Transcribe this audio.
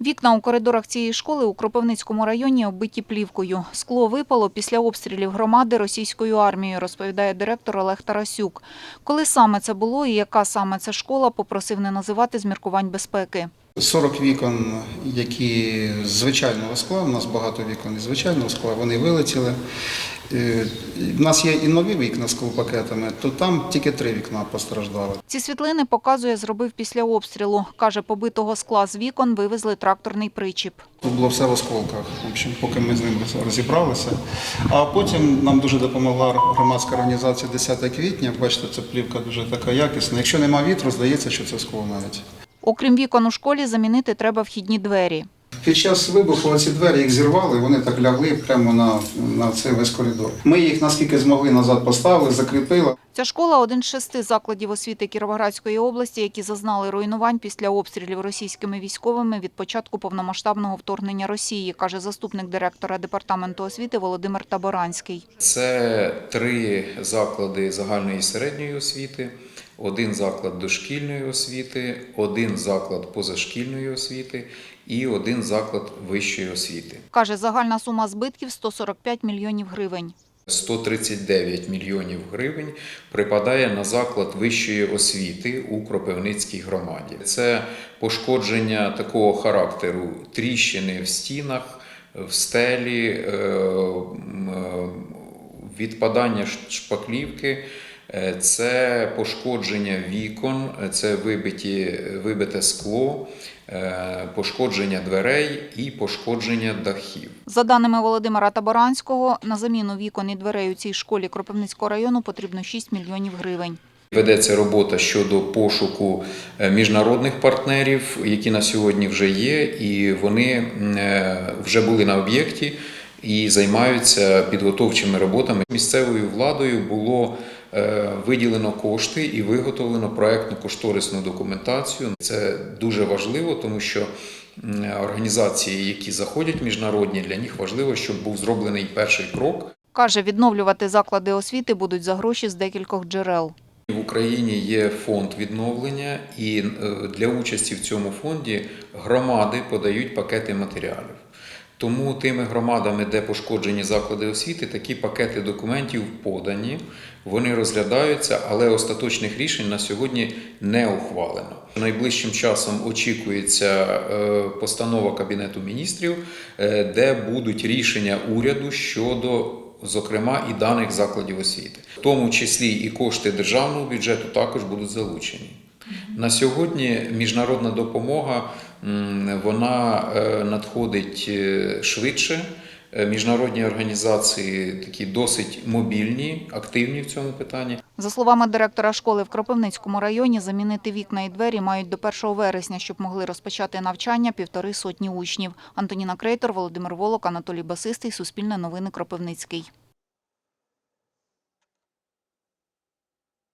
Вікна у коридорах цієї школи у Кропивницькому районі оббиті плівкою. Скло випало після обстрілів громади російською армією, розповідає директор Олег Тарасюк. Коли саме це було і яка саме це школа, попросив не називати з міркувань безпеки. 40 вікон, які з звичайного скла, у нас багато вікон із звичайного скла, вони вилетіли. Е, У нас є і нові вікна з склопакетами, то там тільки три вікна постраждали. Ці світлини показує, зробив після обстрілу. Каже, побитого скла з вікон вивезли тракторний причіп. Тут було все в осколках, в общем, поки ми з ним розібралися. А потім нам дуже допомогла громадська організація 10 квітня. Бачите, ця плівка дуже така якісна. Якщо нема вітру, здається, що це скло навіть. Окрім вікон у школі, замінити треба вхідні двері. Під час вибуху ці двері їх зірвали, вони так лягли прямо на, на цей весь коридор. Ми їх наскільки змогли назад поставили, закріпили. Ця школа – один з шести закладів освіти Кіровоградської області, які зазнали руйнувань після обстрілів російськими військовими від початку повномасштабного вторгнення Росії, каже заступник директора департаменту освіти Володимир Таборанський. Це три заклади загальної і середньої освіти, один заклад дошкільної освіти, один заклад позашкільної освіти і один заклад вищої освіти. Каже, загальна сума збитків – 145 мільйонів гривень. 139 мільйонів гривень припадає на заклад вищої освіти у Кропивницькій громаді. Це пошкодження такого характеру: тріщини в стінах, в стелі, е, е, відпадання шпаклівки. Е, Це пошкодження вікон, е, це вибиті, вибите скло, е, пошкодження дверей і пошкодження дахів. За даними Володимира Таборанського, на заміну вікон і дверей у цій школі Кропивницького району потрібно 6 мільйонів гривень. Ведеться робота щодо пошуку е, міжнародних партнерів, які на сьогодні вже є, і вони е, вже були на об'єкті і займаються підготовчими роботами. Місцевою владою було е, виділено кошти і виготовлено проектну кошторисну документацію. Це дуже важливо, тому що організації, які заходять міжнародні, для них важливо, щоб був зроблений перший крок. Каже, відновлювати заклади освіти будуть за гроші з декількох джерел. В Україні є фонд відновлення, і е, для участі в цьому фонді громади подають пакети матеріалів. Тому тими громадами, де пошкоджені заклади освіти, такі пакети документів подані, вони розглядаються, але остаточних рішень на сьогодні не ухвалено. Найближчим часом очікується е, постанова Кабінету міністрів, е, де будуть рішення уряду щодо зокрема і даних закладів освіти, в тому числі і кошти державного бюджету також будуть залучені. На сьогодні міжнародна допомога вона е, надходить е, швидше. Е, Міжнародні організації такі досить мобільні, активні в цьому питанні. За словами директора школи в Кропивницькому районі, замінити вікна і двері мають до 1 вересня, щоб могли розпочати навчання півтори сотні учнів. Антоніна Крейтор, Володимир Волок, Анатолій Басистий, Суспільне новини Кропивницький.